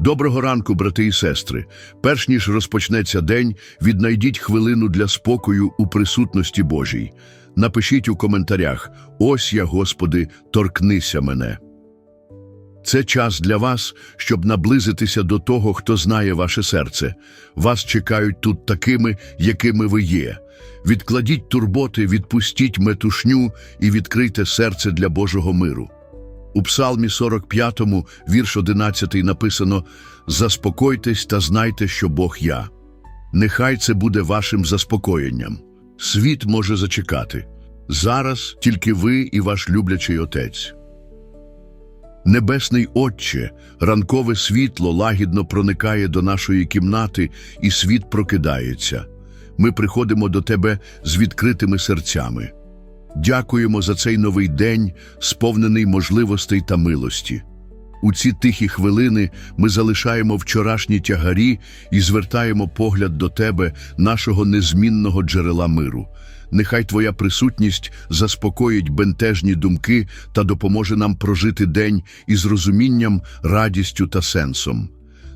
Доброго ранку, брати і сестри. Перш ніж розпочнеться день, віднайдіть хвилину для спокою у присутності Божій. Напишіть у коментарях: Ось я, Господи, торкнися мене. Це час для вас, щоб наблизитися до того, хто знає ваше серце. Вас чекають тут такими, якими ви є. Відкладіть турботи, відпустіть метушню і відкрийте серце для Божого миру. У Псалмі 45, вірш 11 написано «Заспокойтесь та знайте, що Бог я». Нехай це буде вашим заспокоєнням. Світ може зачекати. Зараз тільки ви і ваш люблячий Отець. Небесний Отче, ранкове світло лагідно проникає до нашої кімнати, і світ прокидається. Ми приходимо до Тебе з відкритими серцями. Дякуємо за цей новий день, сповнений можливостей та милості. У ці тихі хвилини ми залишаємо вчорашні тягарі і звертаємо погляд до Тебе, нашого незмінного джерела миру. Нехай Твоя присутність заспокоїть бентежні думки та допоможе нам прожити день із розумінням, радістю та сенсом.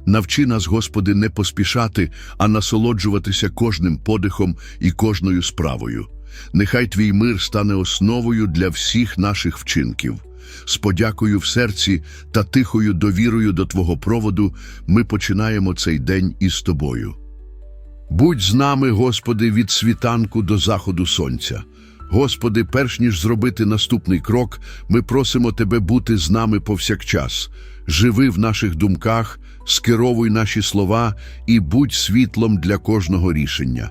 Навчи нас, Господи, не поспішати, а насолоджуватися кожним подихом і кожною справою. Нехай Твій мир стане основою для всіх наших вчинків. З подякою в серці та тихою довірою до Твого проводу ми починаємо цей день із Тобою. Будь з нами, Господи, від світанку до заходу сонця. Господи, перш ніж зробити наступний крок, ми просимо Тебе бути з нами повсякчас. Живи в наших думках, скеровуй наші слова і будь світлом для кожного рішення.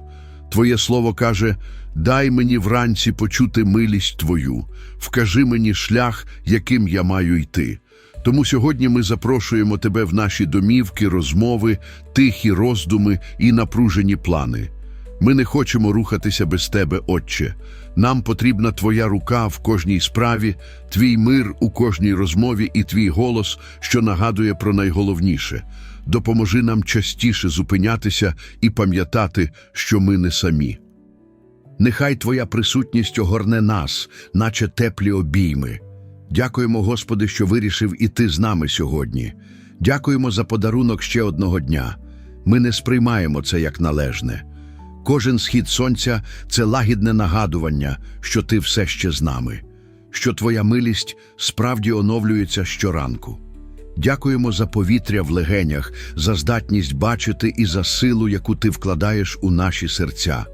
Твоє слово каже: дай мені вранці почути милість Твою, вкажи мені шлях, яким я маю йти. Тому сьогодні ми запрошуємо Тебе в наші домівки, розмови, тихі роздуми і напружені плани. Ми не хочемо рухатися без Тебе, Отче. Нам потрібна Твоя рука в кожній справі, Твій мир у кожній розмові і Твій голос, що нагадує про найголовніше. Допоможи нам частіше зупинятися і пам'ятати, що ми не самі. Нехай Твоя присутність огорне нас, наче теплі обійми. Дякуємо, Господи, що вирішив іти з нами сьогодні. Дякуємо за подарунок ще одного дня. Ми не сприймаємо це як належне. Кожен схід сонця це лагідне нагадування, що ти все ще з нами, що твоя милість справді оновлюється щоранку. Дякуємо за повітря в легенях, за здатність бачити і за силу, яку ти вкладаєш у наші серця.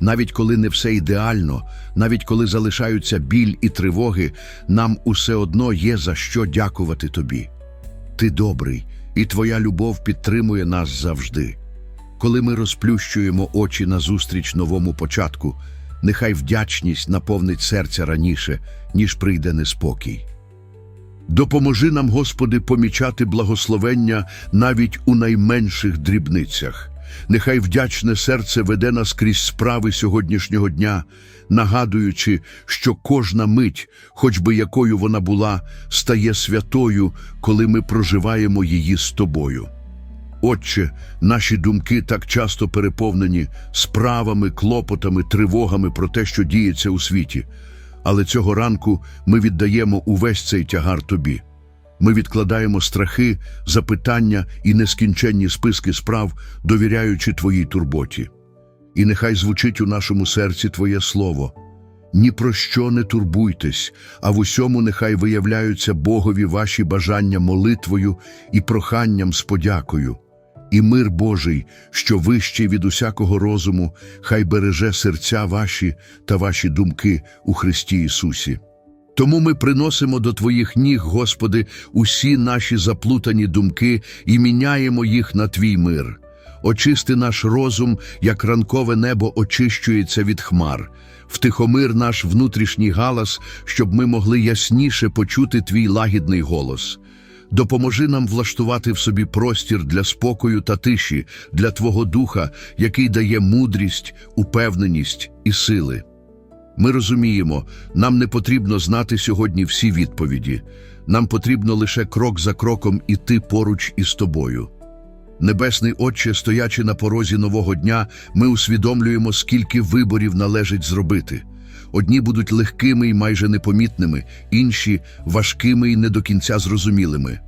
Навіть коли не все ідеально, навіть коли залишаються біль і тривоги, нам усе одно є за що дякувати тобі. Ти добрий, і твоя любов підтримує нас завжди. Коли ми розплющуємо очі назустріч новому початку, нехай вдячність наповнить серця раніше, ніж прийде неспокій. Допоможи нам, Господи, помічати благословення навіть у найменших дрібницях. Нехай вдячне серце веде нас крізь справи сьогоднішнього дня, нагадуючи, що кожна мить, хоч би якою вона була, стає святою, коли ми проживаємо її з тобою. Отче, наші думки так часто переповнені справами, клопотами, тривогами про те, що діється у світі. Але цього ранку ми віддаємо увесь цей тягар тобі. Ми відкладаємо страхи, запитання і нескінченні списки справ, довіряючи Твоїй турботі. І нехай звучить у нашому серці Твоє Слово. Ні про що не турбуйтесь, а в усьому нехай виявляються Богові ваші бажання молитвою і проханням з подякою. І мир Божий, що вищий від усякого розуму, хай береже серця ваші та ваші думки у Христі Ісусі. Тому ми приносимо до Твоїх ніг, Господи, усі наші заплутані думки і міняємо їх на Твій мир. Очисти наш розум, як ранкове небо очищується від хмар. Втихомир наш внутрішній галас, щоб ми могли ясніше почути Твій лагідний голос. Допоможи нам влаштувати в собі простір для спокою та тиші, для Твого Духа, який дає мудрість, упевненість і сили. Ми розуміємо, нам не потрібно знати сьогодні всі відповіді. Нам потрібно лише крок за кроком іти поруч із тобою. Небесний Отче, стоячи на порозі нового дня, ми усвідомлюємо, скільки виборів належить зробити. Одні будуть легкими і майже непомітними, інші важкими і не до кінця зрозумілими.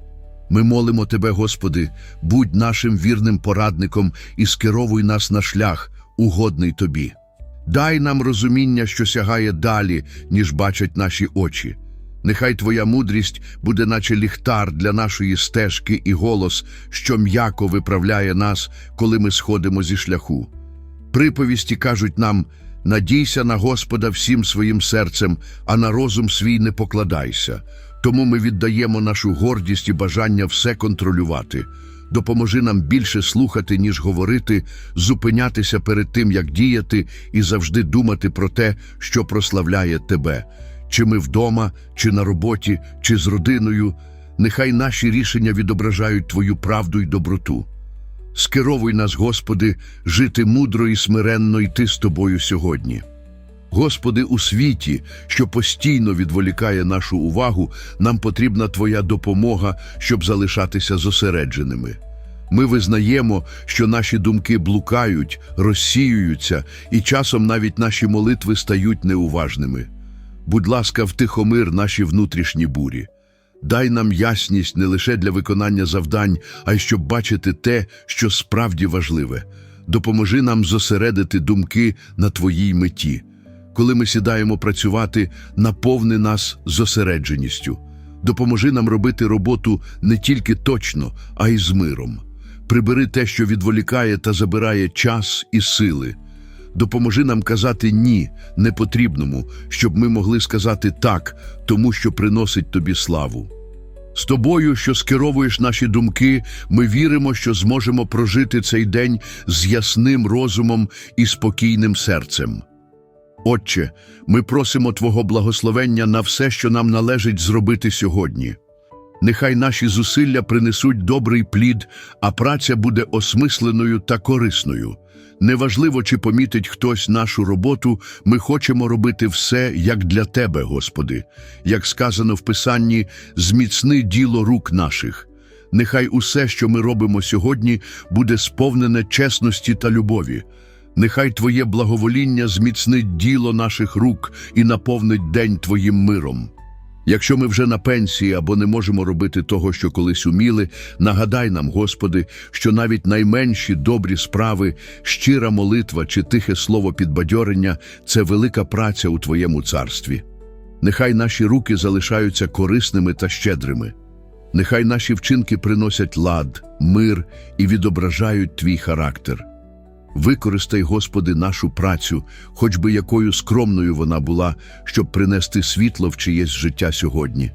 Ми молимо Тебе, Господи, будь нашим вірним порадником і скеровуй нас на шлях, угодний Тобі. Дай нам розуміння, що сягає далі, ніж бачать наші очі. Нехай Твоя мудрість буде, наче ліхтар для нашої стежки і голос, що м'яко виправляє нас, коли ми сходимо зі шляху. Приповісті кажуть нам: надійся на Господа всім своїм серцем, а на розум свій не покладайся. Тому ми віддаємо нашу гордість і бажання все контролювати. Допоможи нам більше слухати, ніж говорити, зупинятися перед тим, як діяти, і завжди думати про те, що прославляє тебе. Чи ми вдома, чи на роботі, чи з родиною. Нехай наші рішення відображають Твою правду й доброту. Скеровуй нас, Господи, жити мудро і смиренно йти з Тобою сьогодні. Господи, у світі, що постійно відволікає нашу увагу, нам потрібна Твоя допомога, щоб залишатися зосередженими. Ми визнаємо, що наші думки блукають, розсіюються, і часом навіть наші молитви стають неуважними. Будь ласка, втихомир наші внутрішні бурі. Дай нам ясність не лише для виконання завдань, а й щоб бачити те, що справді важливе. Допоможи нам зосередити думки на Твоїй меті. Коли ми сідаємо працювати, наповни нас зосередженістю. Допоможи нам робити роботу не тільки точно, а й з миром. Прибери те, що відволікає та забирає час і сили. Допоможи нам казати ні непотрібному, щоб ми могли сказати так, тому що приносить тобі славу. З тобою, що скеровуєш наші думки, ми віримо, що зможемо прожити цей день з ясним розумом і спокійним серцем. Отче, ми просимо Твого благословення на все, що нам належить зробити сьогодні. Нехай наші зусилля принесуть добрий плід, а праця буде осмисленою та корисною. Неважливо, чи помітить хтось нашу роботу, ми хочемо робити все, як для Тебе, Господи. Як сказано в Писанні, зміцни діло рук наших. Нехай усе, що ми робимо сьогодні, буде сповнене чесності та любові. Нехай Твоє благовоління зміцнить діло наших рук і наповнить день Твоїм миром. Якщо ми вже на пенсії або не можемо робити того, що колись уміли, нагадай нам, Господи, що навіть найменші добрі справи, щира молитва чи тихе слово підбадьорення це велика праця у Твоєму царстві. Нехай наші руки залишаються корисними та щедрими. Нехай наші вчинки приносять лад, мир і відображають Твій характер. Використай, Господи, нашу працю, хоч би якою скромною вона була, щоб принести світло в чиєсь життя сьогодні.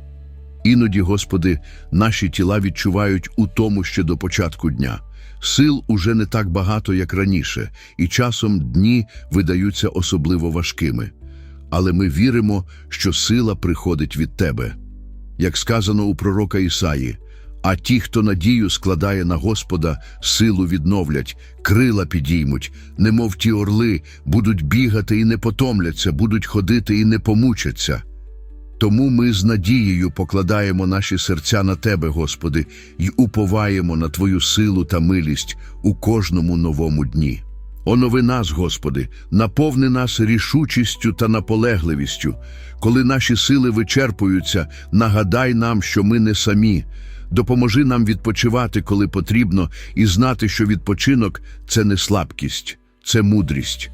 Іноді, Господи, наші тіла відчувають у тому ще до початку дня. Сил уже не так багато, як раніше, і часом дні видаються особливо важкими. Але ми віримо, що сила приходить від Тебе. Як сказано у пророка Ісаї, а ті, хто надію складає на Господа, силу відновлять, крила підіймуть, немов ті орли, будуть бігати і не потомляться, будуть ходити і не помучаться. Тому ми з надією покладаємо наші серця на Тебе, Господи, і уповаємо на Твою силу та милість у кожному новому дні. Онови нас, Господи, наповни нас рішучістю та наполегливістю. Коли наші сили вичерпуються, нагадай нам, що ми не самі. Допоможи нам відпочивати, коли потрібно, і знати, що відпочинок це не слабкість, це мудрість.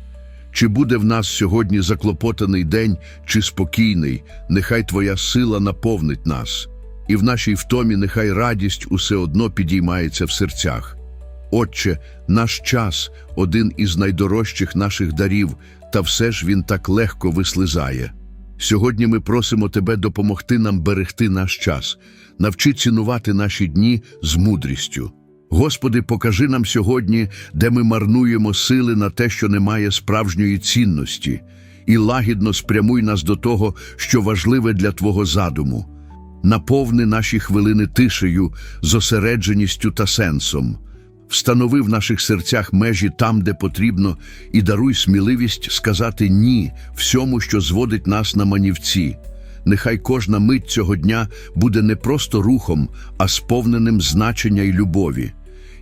Чи буде в нас сьогодні заклопотаний день, чи спокійний, нехай Твоя сила наповнить нас, і в нашій втомі нехай радість усе одно підіймається в серцях. Отче, наш час один із найдорожчих наших дарів, та все ж він так легко вислизає. Сьогодні ми просимо Тебе допомогти нам берегти наш час, навчи цінувати наші дні з мудрістю. Господи, покажи нам сьогодні, де ми марнуємо сили на те, що не має справжньої цінності, і лагідно спрямуй нас до того, що важливе для Твого задуму. Наповни наші хвилини тишею, зосередженістю та сенсом. Встанови в наших серцях межі там, де потрібно, і даруй сміливість сказати ні всьому, що зводить нас на манівці. Нехай кожна мить цього дня буде не просто рухом, а сповненим значення й любові.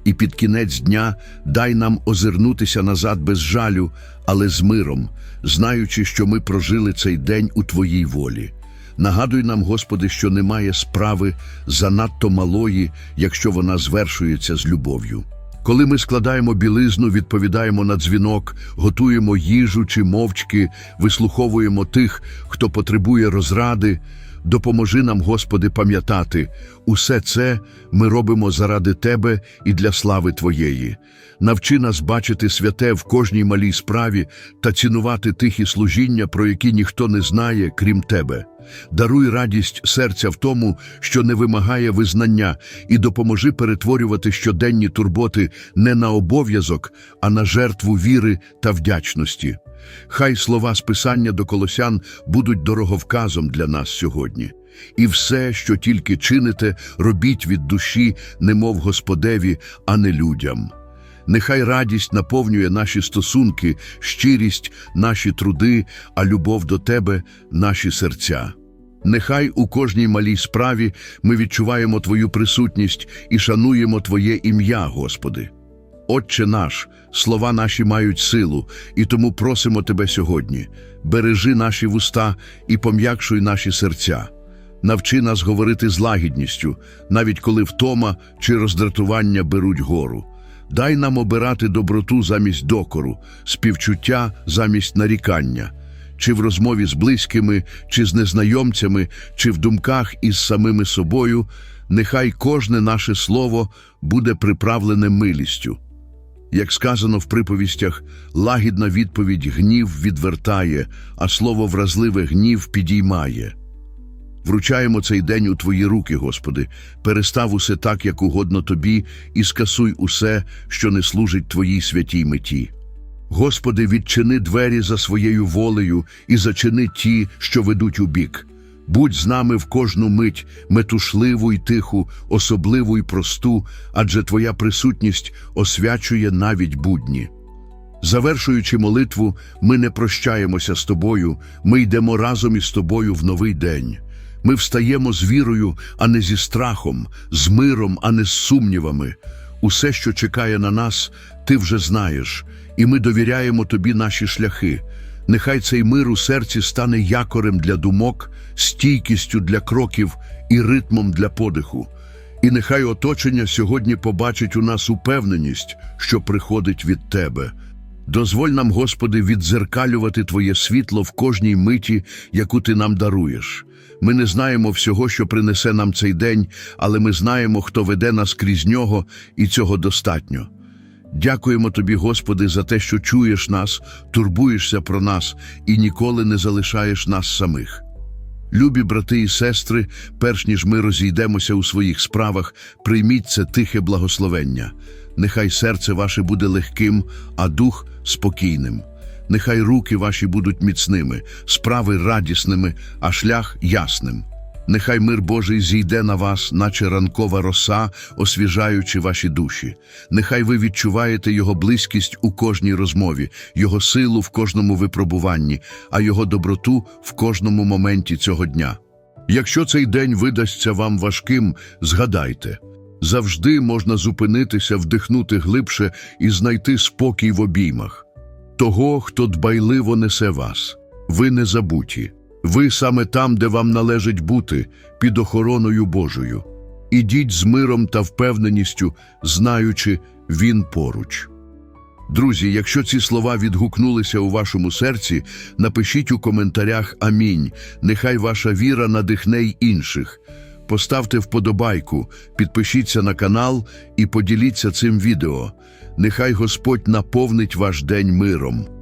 І під кінець дня дай нам озирнутися назад без жалю, але з миром, знаючи, що ми прожили цей день у Твоїй волі. Нагадуй нам, Господи, що немає справи занадто малої, якщо вона звершується з любов'ю. Коли ми складаємо білизну, відповідаємо на дзвінок, готуємо їжу чи мовчки, вислуховуємо тих, хто потребує розради, допоможи нам, Господи, пам'ятати, усе це ми робимо заради Тебе і для слави Твоєї. Навчи нас бачити святе в кожній малій справі та цінувати тихі служіння, про які ніхто не знає, крім Тебе. Даруй радість серця в тому, що не вимагає визнання, і допоможи перетворювати щоденні турботи не на обов'язок, а на жертву віри та вдячності. Хай слова з Писання до колосян будуть дороговказом для нас сьогодні. І все, що тільки чините, робіть від душі, немов Господеві, а не людям. Нехай радість наповнює наші стосунки, щирість, наші труди, а любов до Тебе – наші серця. Нехай у кожній малій справі ми відчуваємо Твою присутність і шануємо Твоє ім'я, Господи. Отче наш, слова наші мають силу, і тому просимо Тебе сьогодні. Бережи наші вуста і пом'якшуй наші серця. Навчи нас говорити з лагідністю, навіть коли втома чи роздратування беруть гору. Дай нам обирати доброту замість докору, співчуття замість нарікання, чи в розмові з близькими, чи з незнайомцями, чи в думках із самими собою, нехай кожне наше слово буде приправлене милістю. Як сказано в приповістях, лагідна відповідь гнів відвертає, а слово вразливе гнів підіймає. Вручаємо цей день у Твої руки, Господи, перестав усе так, як угодно Тобі, і скасуй усе, що не служить Твоїй святій меті. Господи, відчини двері за своєю волею і зачини ті, що ведуть у бік. Будь з нами в кожну мить, метушливу й тиху, особливу й просту, адже Твоя присутність освячує навіть будні. Завершуючи молитву, ми не прощаємося з тобою, ми йдемо разом із тобою в новий день. Ми встаємо з вірою, а не зі страхом, з миром, а не з сумнівами. Усе, що чекає на нас, ти вже знаєш, і ми довіряємо тобі наші шляхи. Нехай цей мир у серці стане якорем для думок, стійкістю для кроків і ритмом для подиху. І нехай оточення сьогодні побачить у нас упевненість, що приходить від Тебе. Дозволь нам, Господи, віддзеркалювати Твоє світло в кожній миті, яку Ти нам даруєш. Ми не знаємо всього, що принесе нам цей день, але ми знаємо, хто веде нас крізь нього, і цього достатньо. Дякуємо Тобі, Господи, за те, що чуєш нас, турбуєшся про нас і ніколи не залишаєш нас самих. Любі брати і сестри, перш ніж ми розійдемося у своїх справах, прийміть це тихе благословення. Нехай серце ваше буде легким, а дух спокійним. Нехай руки ваші будуть міцними, справи радісними, а шлях ясним. Нехай мир Божий зійде на вас, наче ранкова роса, освіжаючи ваші душі. Нехай ви відчуваєте Його близькість у кожній розмові, Його силу в кожному випробуванні, а Його доброту в кожному моменті цього дня. Якщо цей день видасться вам важким, згадайте. Завжди можна зупинитися, вдихнути глибше і знайти спокій в обіймах. Того, хто дбайливо несе вас. Ви не забуті. Ви саме там, де вам належить бути, під охороною Божою. Ідіть з миром та впевненістю, знаючи, Він поруч. Друзі, якщо ці слова відгукнулися у вашому серці, напишіть у коментарях Амінь. Нехай ваша віра надихне й інших. Поставте вподобайку, підпишіться на канал і поділіться цим відео. Нехай Господь наповнить ваш день миром.